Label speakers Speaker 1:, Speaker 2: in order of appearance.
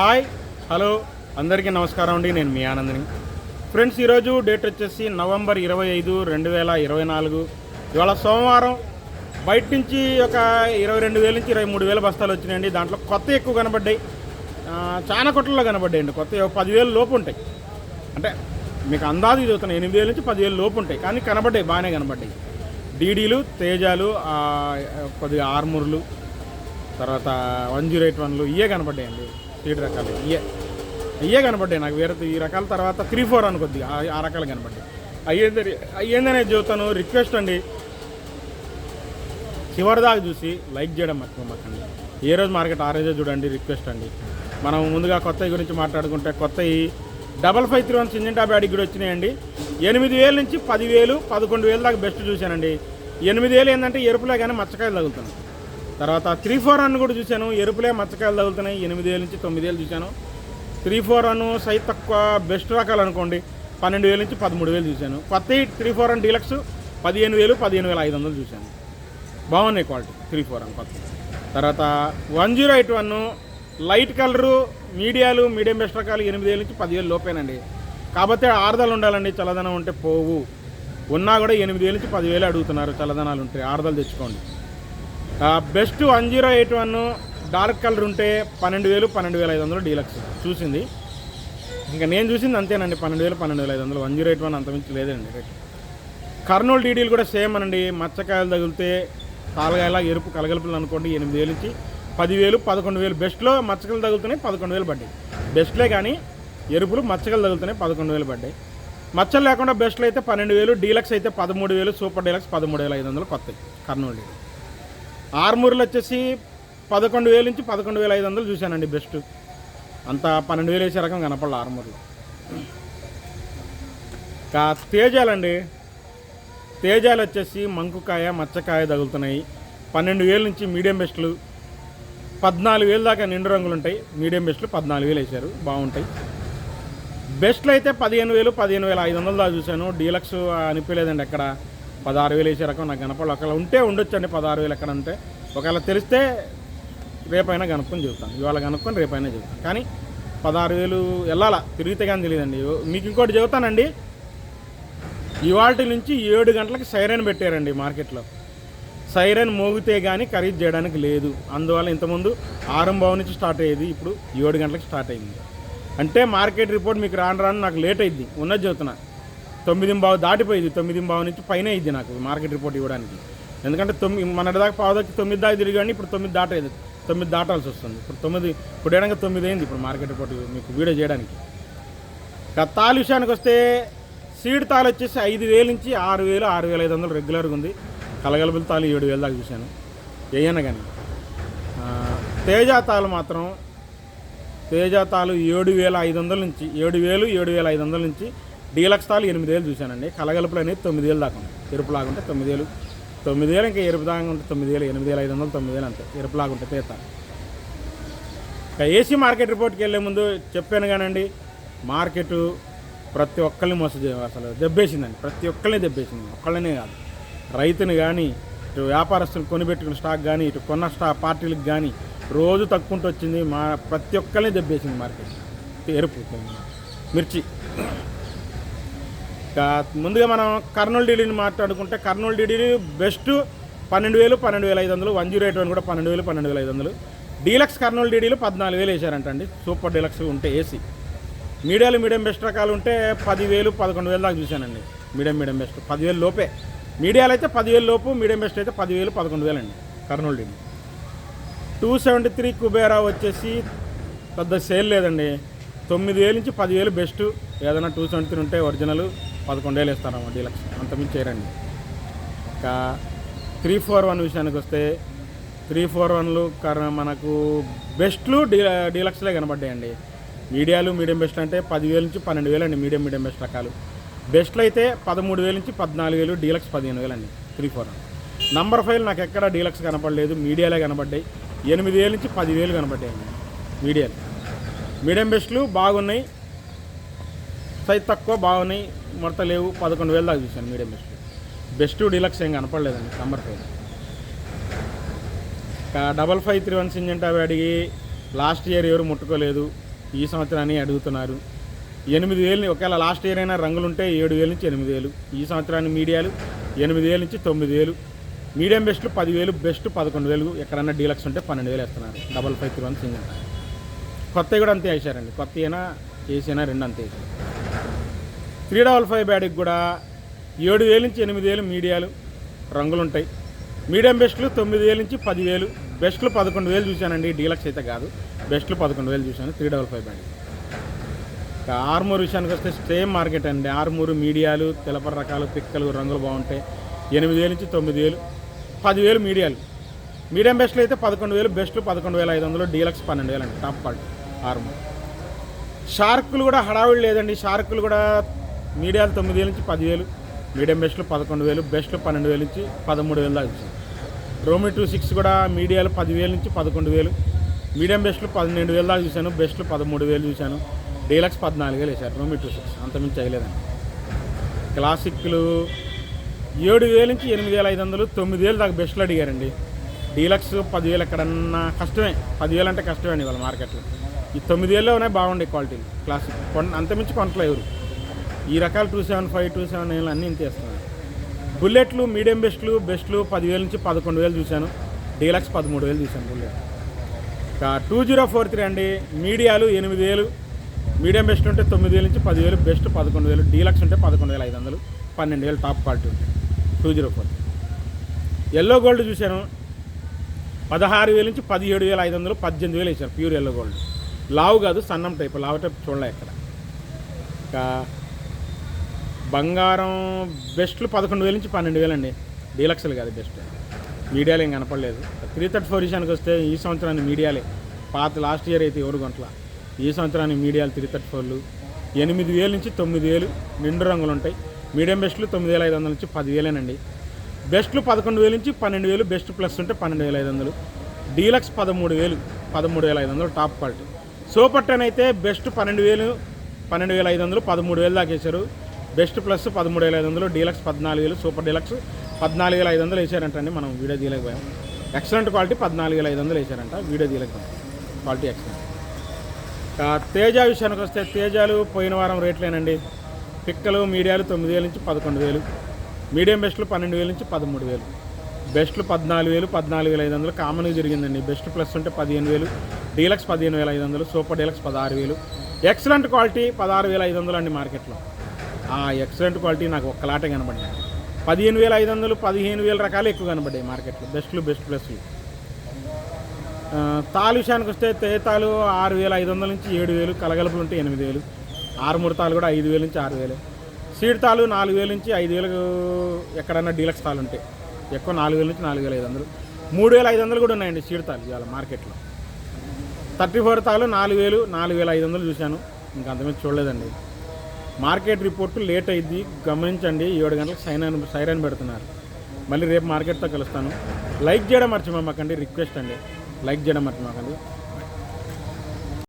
Speaker 1: Hi hello అందరికీ నమస్కారం అండి నేను మీ ఆనందని. ఫ్రెండ్స్ ఈరోజు డేట్ వచ్చేసి నవంబర్ ఇరవై ఐదు రెండు వేల ఇరవై నాలుగు. ఇవాళ సోమవారం బయట నుంచి ఒక ఇరవై రెండు వేల నుంచి ఇరవై మూడు వేల బస్తాలు వచ్చినాయండి. దాంట్లో కొత్త ఎక్కువ కనబడ్డాయి. చాలా కొట్టల్లో కనబడ్డాయండి కొత్త పదివేలు లోపు ఉంటాయి. అంటే మీకు అందాజు చదువుతున్నాయి ఎనిమిది వేల నుంచి పదివేలు లోపు ఉంటాయి. కానీ కనబడ్డాయి బాగానే కనబడ్డాయి. డీడీలు తేజాలు కొద్దిగా ఆర్మూర్లు తర్వాత వన్ జీరో ఎయిట్ వన్లు ఇవే కనబడ్డాయండి. సీడ్ రకాలు. ఇవే అయ్యే కనపడ్డాయి నాకు వేరే ఈ రకాల తర్వాత త్రీ ఫోర్ అనుకొద్ది ఆ- రకాలు కనపడ్డాయి. అయ్యేంది అయ్యేందనే చూస్తాను? రిక్వెస్ట్ అండి. చివరిదాకా చూసి లైక్ చేయడం మర్చిపోమాకండి ఏ రోజు మార్కెట్ ఆ రోజే చూడండి రిక్వెస్ట్ అండి. మనం ముందుగా కొత్త గురించి మాట్లాడుకుంటే కొత్త double five three one Syngenta బ్యాడికి కూడా వచ్చినాయండి. ఎనిమిది వేల నుంచి పదివేలు పదకొండు వేలు దాకా బెస్ట్ చూశానండి. ఎనిమిది వేలు ఏంటంటే ఎరుపులో కానీ మచ్చకాయలు తగులుతున్నాయి. తర్వాత త్రీ ఫోర్ రన్ కూడా చూశాను. ఎరుపులే మచ్చకాయలు తగులుతున్నాయి. ఎనిమిది వేల నుంచి తొమ్మిది వేలు చూశాను. త్రీ ఫోర్ రన్ సైజ్ తక్కువ బెస్ట్ రకాలు అనుకోండి. పన్నెండు వేల నుంచి పదమూడు వేలు చూశాను. కొత్త త్రీ ఫోర్ అన్ డీలక్స్ పదిహేను వేలు పదిహేను వేల ఐదు వందలు చూశాను. బాగున్నాయి క్వాలిటీ త్రీ ఫోర్ అని కొత్త. తర్వాత one zero eight one light colour మీడియాలు మీడియం బెస్ట్ రకాలు ఎనిమిది వేల నుంచి పదివేలు లోపేనండి. కాకపోతే ఆరుదలు ఉండాలండి. చల్లదనం ఉంటే పోవు. ఉన్నా కూడా ఎనిమిది వేల నుంచి పదివేలు అడుగుతున్నారు. చల్లదనాలు ఉంటాయి ఆరుదలు తెచ్చుకోండి. Best one zero eight one dark colour ఉంటే పన్నెండు వేలు పన్నెండు వేల ఐదు వందలు డీలక్స్ చూసింది. ఇంకా నేను చూసింది అంతేనండి పన్నెండు వేలు పన్నెండు వేల ఐదు వందలు. వన్ జీరో ఎయిట్ వన్ అంతమించి లేదండి రేట్. కర్నూలు డీడీలు కూడా సేమ్ అనండి మచ్చకాయలు తగిలితే కాలగాయలా ఎరుపు కలగలుపులు అనుకోండి ఎనిమిది వేలు నుంచి పదివేలు పదకొండు వేలు. బెస్ట్లో మచ్చకలు తగులుతున్నాయి పదకొండు వేలు పడ్డాయి. బెస్ట్లే కానీ ఎరుపులు మచ్చకలు తగులుతున్నాయి పదకొండు వేలు పడ్డాయి. మచ్చలు లేకుండా బెస్ట్లో అయితే పన్నెండు వేలు డీలక్స్ అయితే పదమూడు వేలు సూపర్ డీలక్స్ పదమూడు వేల ఐదు వందలు కొత్తవి కర్నూలు డీడీ ఆర్మూర్లు వచ్చేసి పదకొండు వేలు నుంచి పదకొండు వేల ఐదు వందలు చూశానండి బెస్ట్. అంత పన్నెండు వేలు వేసే రకం కనపడాలి ఆర్మూర్లు. కా తేజాలండి. తేజాలు వచ్చేసి మంకుకాయ మచ్చకాయ తగులుతున్నాయి. పన్నెండు వేల నుంచి మీడియం బెస్ట్లు. పద్నాలుగు వేలు దాకా నిండు రంగులు ఉంటాయి. మీడియం బెస్ట్లు పద్నాలుగు వేలు వేశారు. బాగుంటాయి. బెస్ట్లు అయితే పదిహేను వేలు పదిహేను వేల ఐదు వందలు దాకా చూశాను. డీలక్స్ అనిపించలేదండి ఎక్కడ. పదహారు వేలు వేసే రకం నాకు కనపడదు ఒకవేళ ఉంటే ఉండొచ్చండి పదహారు వేలు ఎక్కడ ఉంటే ఒకవేళ తెలిస్తే రేపైనా కనుక్కొని చెబుతాను. ఇవాళ కనుక్కొని రేపైనా చెబుతాను. కానీ పదహారు వేలు వెళ్ళాలా? తిరిగితే కానీ తెలియదండి. మీకు ఇంకోటి చెబుతానండి. ఇవాళ నుంచి ఏడు గంటలకు సైరన్ పెట్టారండి మార్కెట్లో. సైరన్ మోగితే కానీ ఖరీదు చేయడానికి లేదు. అందువల్ల ఇంతకుముందు ఆరంభం నుంచి స్టార్ట్ అయ్యేది. ఇప్పుడు ఏడు గంటలకు స్టార్ట్ అయింది అంటే మార్కెట్ రిపోర్ట్ మీకు రాను రాను నాకు లేట్ అయింది ఉన్నది చెబుతున్నా. తొమ్మిది బావు దాటిపోయింది. తొమ్మిది బావు నుంచి పైన అయింది నాకు మార్కెట్ రిపోర్ట్ ఇవ్వడానికి. ఎందుకంటే తొమ్మిది మన దాకా పావు తొమ్మిది దాకా తిరిగాండి ఇప్పుడు తొమ్మిది దాటేది తొమ్మిది దాటాల్సి వస్తుంది. ఇప్పుడు తొమ్మిది ఇప్పుడు ఏడంగా తొమ్మిది అయింది ఇప్పుడు మార్కెట్ రిపోర్ట్ మీకు వీడియో చేయడానికి. తాలు విషయానికి వస్తే సీడ్ తాలు వచ్చేసి ఐదు వేలు నుంచి ఆరు వేలు ఆరు వేల ఐదు వందలు రెగ్యులర్గా ఉంది. కలగలుపుల తాలు ఏడు వేలు దాకా చూశాను. ఏయన్నా కానీ. తేజాతాలు తేజ తాలు మాత్రం తేజ తాలు ఏడు వేల ఐదు వందల నుంచి ఏడు వేలు ఏడు వేల ఐదు వందల నుంచి డీలక్స్ తాలు ఎనిమిదేళ్ళు చూశానండి. కలగలుపులు అనేది తొమ్మిది వేలు దాకా ఉన్నాయి. ఎరుపులాగా ఉంటే తొమ్మిది వేలు తొమ్మిది వేలు ఇంకా ఎరుపు దాకా ఉంటే తొమ్మిది వేలు ఎనిమిది వేల ఐదు వందలు తొమ్మిది అంతే. ఎరుపులాగా ఉంటే తీత ఇక ఏసీ మార్కెట్ రిపోర్ట్కి వెళ్ళే ముందు చెప్పాను కానండి మార్కెట్ ప్రతి ఒక్కరిని మోసం అసలు? దెబ్బేసిందండి. ప్రతి ఒక్కరిని దెబ్బేసింది. ఒక్కళ్ళనే కాదు. రైతుని కానీ ఇటు వ్యాపారస్తులు కొనిపెట్టుకున్న స్టాక్ కానీ ఇటు కొన్న స్టా పార్టీలకు కానీ రోజు తక్కువంటూ వచ్చింది. మా ప్రతి ఒక్కరిని దెబ్బేసింది మార్కెట్. ఎరుపు మిర్చి. ముందుగా మనం కర్నూలు డీడీని మాట్లాడుకుంటే కర్నూలు డీడీ బెస్ట్ పన్నెండు వేలు పన్నెండు వేల ఐదు వందలు వన్ జీరో ఎయిట్ వన్ కూడా పన్నెండు వేలు పన్నెండు వేల ఐదు వందలు. డీలక్స్ కర్నూలు డీడీలు పద్నాలుగు వేలు వేసారంటండి సూపర్ డీలక్స్ ఉంటే ఏసీ. మీడియాలు మీడియం బెస్ట్ రకాలు ఉంటే పదివేలు పదకొండు వేలు దాకా చూశానండి. Medium medium best. పదివేలు లోపే. మీడియాలు అయితే పదివేలు లోపు మీడియం బెస్ట్ అయితే పదివేలు పదకొండు వేలు అండి Kurnool DD. Two seventy three Kubera వచ్చేసి పెద్ద సేల్ లేదండి. తొమ్మిది వేలు నుంచి పదివేలు బెస్ట్. ఏదైనా టూ సెవెంటీ త్రీ ఉంటే ఒరిజినల్. పదకొండు వేలు డీలక్స్ అంతమించి చేయరండి ఇంకా త్రీ ఫోర్ వన్ విషయానికి వస్తే త్రీ ఫోర్ వన్లు కర మనకు బెస్ట్లు డీ డీలక్స్లే కనబడ్డాయండి. మీడియాలు మీడియం బెస్ట్ అంటే పదివేల నుంచి పన్నెండు వేలు అండి మీడియం మీడియం బెస్ట్ రకాలు. బెస్ట్లు అయితే పదమూడు వేలు నుంచి పద్నాలుగు వేలు డీలక్స్ పదిహేను వేలు అండి three four one. Number five నాకు ఎక్కడ డీలక్స్ కనపడలేదు మీడియాలే కనబడ్డాయి ఎనిమిది వేలు నుంచి పదివేలు కనబడ్డాయండి మీడియాలు. మీడియం బెస్ట్లు బాగున్నాయి సైజ్ తక్కువ బాగున్నాయి ముడత లేవు పదకొండు వేలు దాకా చూశాను మీడియం బెస్ట్. బెస్ట్ డీలక్స్ ఏం కనపడలేదండి number five double five three one Syngenta అవి అడిగి లాస్ట్ ఇయర్ ఎవరు ముట్టుకోలేదు ఈ సంవత్సరాన్ని అడుగుతున్నారు. ఎనిమిది వేలు ఒకవేళ లాస్ట్ ఇయర్ అయినా రంగులు ఉంటే ఏడు వేలు నుంచి ఎనిమిది వేలు. ఈ సంవత్సరాన్ని మీడియాలు ఎనిమిది వేలు నుంచి తొమ్మిది వేలు. మీడియం బెస్ట్లు పదివేలు బెస్ట్ పదకొండు వేలు. ఎక్కడన్నా డీలక్స్ ఉంటే పన్నెండు వేలు వేస్తున్నారు double five three one single కొత్తవి కూడా అంతే వేసారండి కొత్త అయినా ఏసీనా రెండు అంతే వేసారు త్రీ డబల్ ఫైవ్ బ్యాడ్కి కూడా ఏడు వేలు నుంచి ఎనిమిది వేలు మీడియాలు రంగులు ఉంటాయి మీడియం బెస్ట్లు తొమ్మిది వేలు నుంచి పదివేలు బెస్ట్లు పదకొండు వేలు చూశానండి. డీలక్స్ అయితే కాదు. బెస్ట్లు పదకొండు వేలు చూశాను త్రీ డబల్ ఫైవ్ బ్యాడ్ ఇక ఆర్మూర్ విషయానికి వస్తే సేమ్ మార్కెట్ అండి. ఆర్మూరు మీడియాలు తెలపర రకాలు పిక్కలు రంగులు బాగుంటాయి. ఎనిమిది వేలు నుంచి తొమ్మిది వేలు పదివేలు మీడియాలు. మీడియం బెస్ట్లు అయితే పదకొండు వేలు బెస్ట్లు పదకొండు వేల ఐదు వందలు డీలక్స్ పన్నెండు వేలు అండి. Top quality Armoor. షార్కులు కూడా హడావిడి లేదండి. షార్కులు కూడా మీడియాలు తొమ్మిది వేల నుంచి పదివేలు మీడియం బెస్ట్లు పదకొండు వేలు బెస్ట్లు పన్నెండు వేలు నుంచి పదమూడు వేలు దాకా చూసాను రోమి టూ సిక్స్ కూడా మీడియాలు పదివేలు నుంచి పదకొండు వేలు మీడియం బెస్ట్లు పన్నెండు వేలు దాకా చూశాను బెస్ట్లు పదమూడు వేలు చూశాను డీలక్స్ పద్నాలుగు వేలు వేశారు రోమి టూ సిక్స్. అంతమించి చేయలేదండి. క్లాసిక్లు ఏడు వేల నుంచి ఎనిమిది వేల ఐదు వందలు తొమ్మిది వేలు దాకా బెస్ట్లు అడిగారండి. డీలక్స్ పదివేలు ఎక్కడన్నా కష్టమే పదివేలు అంటే కష్టమే అండి వాళ్ళ మార్కెట్లో. ఈ తొమ్మిది వేలలోనే బాగుండే క్వాలిటీ క్లాసిక్. కొన్ అంతమించి కొనట్లే ఎవరు. ఈ రకాల two seven five two seven ఏళ్ళు అన్నీ ఇంత బుల్లెట్లు మీడియం బెస్ట్లు బెస్ట్లు పదివేల నుంచి పదకొండు వేలు చూశాను. డీలక్స్ పదమూడు వేలు చూశాను బుల్లెట్. ఇంకా టూ జీరో ఫోర్ త్రీ అండి. మీడియాలు ఎనిమిది వేలు. మీడియం బెస్ట్ ఉంటే తొమ్మిది వేలు నుంచి పదివేలు. బెస్ట్ పదకొండు వేలు. డీలక్స్ ఉంటే పదకొండు వేల ఐదు వందలు. పన్నెండు వేలు టాప్ క్వాలిటీ ఉంటాయి two zero four yellow gold చూశాను. పదహారు వేల నుంచి పదిహేడు వేల ఐదు వందలు పద్దెనిమిది వేలు వేశారు. ప్యూర్ ఎల్లో గోల్డ్ లావు కాదు సన్నం టైప్ లావు టైప్ చూడలే ఇక్కడ ఇంకా బంగారం బెస్ట్లు పదకొండు వేల నుంచి పన్నెండు వేలు అండి. డీలక్స్లు కాదు బెస్ట్. మీడియాలు ఏం కనపడలేదు. త్రీ థర్టీ ఫోర్ విషయానికి వస్తే ఈ సంవత్సరాన్ని మీడియాలే. పాత లాస్ట్ ఇయర్ అయితే ఎవరు గంటల ఈ సంవత్సరాన్ని మీడియాలు త్రీ థర్టీ ఫోర్లు. ఎనిమిది వేలు నుంచి తొమ్మిది వేలు నిండు రంగులు ఉంటాయి. మీడియం బెస్ట్లు తొమ్మిది వేల ఐదు వందల నుంచి పదివేలేనండి బెస్ట్లు పదకొండు వేల నుంచి పన్నెండు వేలు బెస్ట్ ప్లస్ ఉంటే పన్నెండు వేల ఐదు వందలు. డీలక్స్ పదమూడు వేలు పదమూడు వేల ఐదు వందలు టాప్ క్వాలిటీ. సూపర్ టెన్ అయితే బెస్ట్ పన్నెండు వేలు పన్నెండు వేల ఐదు వందలు పదమూడు వేలు దాకా వేశారు బెస్ట్ ప్లస్ పదమూడు వేల ఐదు వందలు డీలక్స్ పద్నాలుగు వేలు సూపర్ డీలక్స్ పద్నాలుగు వేల ఐదు వందలు వేసారంటండి మనం వీడియో తీయలేకపోయాం ఎక్సలెంట్ క్వాలిటీ పద్నాలుగు వేల ఐదు వందలు వేసారంట వీడియో తీయలేకపోయాం క్వాలిటీ ఎక్సలెంట్ తేజ విషయానికి వస్తే తేజాలు పోయిన వారం రేట్లేనండి. పిక్కలు మీడియాలు తొమ్మిది వేల నుంచి పదకొండు వేలు. మీడియం బెస్ట్లు పన్నెండు వేల నుంచి పదమూడు వేలు. బెస్ట్లు పద్నాలుగు వేలు పద్నాలుగు వేల ఐదు వందలు కామన్గా జరిగిందండి. బెస్ట్ ప్లస్ ఉంటే పదిహేను వేలు. డీలక్స్ పదిహేను వేల ఐదు వందలు సూపర్ డీలక్స్ పదహారు వేలు. ఎక్సలెంట్ క్వాలిటీ పదహారు వేల ఐదు వందలు అండి మార్కెట్లో. ఆ ఎక్సలెంట్ క్వాలిటీ నాకు ఒక్కలాటే కనబడింది పదిహేను వేల ఐదు వందలు పదిహేను వేల రకాలు ఎక్కువ కనబడ్డాయి మార్కెట్లో. బెస్ట్లు బెస్ట్ ప్లస్లు తాలు విషయానికి వస్తే తేతాలు ఆరు వేల ఐదు వందల నుంచి ఏడు వేలు కలగలుపులు ఉంటే ఎనిమిది వేలు ఆరు మూడు తాలు కూడా ఐదు వేలు నుంచి ఆరు వేలు. సీడ్ తాలు నాలుగు వేలు నుంచి ఐదు వేలకు ఎక్కడన్నా డీలక్స్ తాలు ఉంటాయి ఎక్కువ నాలుగు వేల నుంచి నాలుగు వేల ఐదు వందలు. మూడు వేల ఐదు వందలు కూడా ఉన్నాయండి సీడ్ తాలు ఇవాళ మార్కెట్లో. థర్టీ ఫోర్ తాలు నాలుగు వేలు నాలుగు వేల ఐదు వందలు చూశాను. ఇంకా అంతమంది చూడలేదండి. మార్కెట్ రిపోర్ట్ లేట్ అయింది. గమనించండి ఏడు గంటలకు సైరన్ సైరన్ పెడుతున్నారు. మళ్ళీ రేపు మార్కెట్తో కలుస్తాను. లైక్ చేయడం మర్చిపోమాకండి రిక్వెస్ట్ అండి. లైక్ చేయడం మర్చిపోకండి